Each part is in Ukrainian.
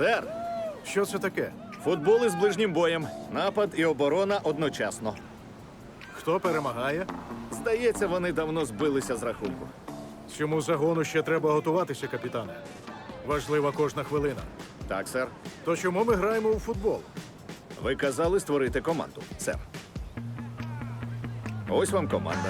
Сер, Що це таке? футбол із ближнім боєм. Напад і оборона одночасно. Хто перемагає? Здається, вони давно збилися з рахунку. Цьому загону ще треба готуватися, капітане. Важлива кожна хвилина. Так, сер. То чому ми граємо у футбол? Ви казали створити команду, сер. Ось вам команда.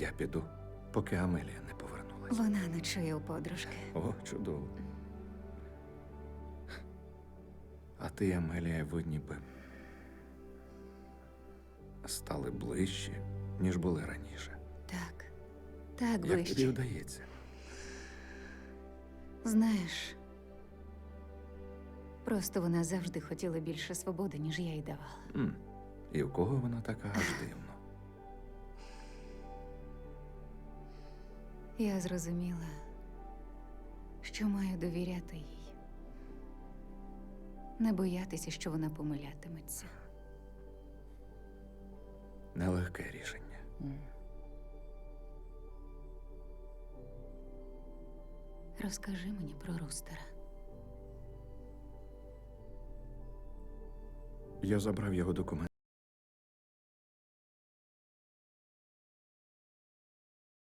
Я піду, поки Амелія не повернулася. Вона ночує у подружки. О, чудово. А ти, Амелія, ви ніби стали ближчі, ніж були раніше. Так, так, Як тобі вдається? Знаєш, просто вона завжди хотіла більше свободи, ніж я їй давала. М. І в кого вона така аж дивно? Я зрозуміла, що маю довіряти їй. Не боятися, що вона помилятиметься. Нелегке рішення. Розкажи мені про Рустера. Я забрав його документи.